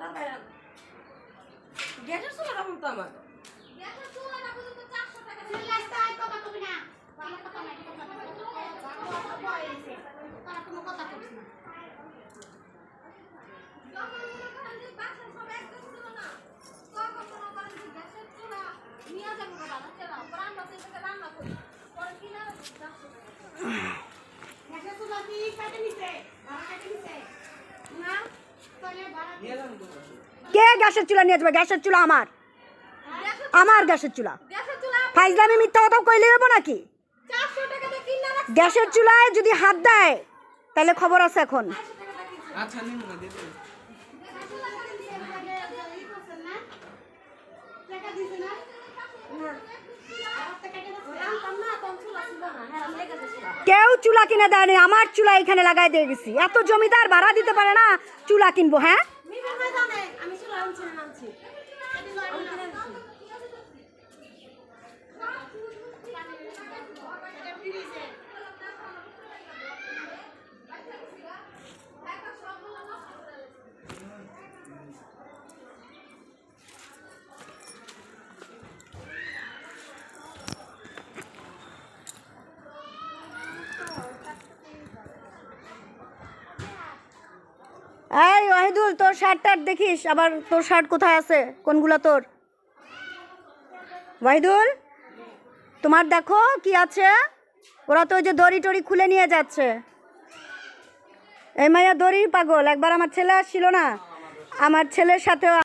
তার বাইরে গ্যাসের চুলা রাবণ তো আমার। গ্যাসের চুলা না বুঝতে 400 টাকা আমার কথা নাই কথা বয়সে তারা কোনো কথা কইছ না যখন মনে করেন যে বাসায় সব একদম ছিল না, তখন মনে করেন যে গ্যাসের চুলা নিয়ে যাব গো বাচ্চারা, পরে আমরা তো এটাকে রান্না করি। পরে কিনা চারশো টাকা। গ্যাসের চুলা কি কাটে নিছে ভাড়া কাটে নিছে না তাহলে ভাড়া কে গ্যাসের চুলা নিয়ে যাবে গ্যাসের চুলা আমার আমার গ্যাসের চুলা ফাইজলামি মিথ্যা কথা কইলে যাব নাকি 400 টাকা দিয়ে কিনা রাখছি। গ্যাসের চুলায় যদি হাত দেয়, তাহলে খবর আছে এখন 400 টাকা দিয়ে কিনছি। আচ্ছা নিন না দিয়ে দিন। গ্যাসের চুলা কিনে দিয়ে আগে ই করছেন না টাকা দিছে না রান্তাম না, তখন চুলা ছিল না। হ্যাঁ, লেগে গেছিল। কেউ চুলা কিনে দেয়নি আমার চুলা এখানে লাগাই দিয়ে গেছি। এত জমিদার ভাড়া দিতে পারে না, চুলা কিনবো হ্যাঁ? এই ওয়াহিদুল, তোর শার্ট টার্ট দেখিস, আবার তোর শার্ট কোথায় আছে? কোনগুলা তোর? ওয়াহিদুল, তোমার দেখো কি আছে? ওরা তো ওই যে দড়ি টড়ি খুলে নিয়ে যাচ্ছে। এই মাইয়া দড়ি পাগল, একবার আমার ছেলে আসছিল না? আমার ছেলের সাথেও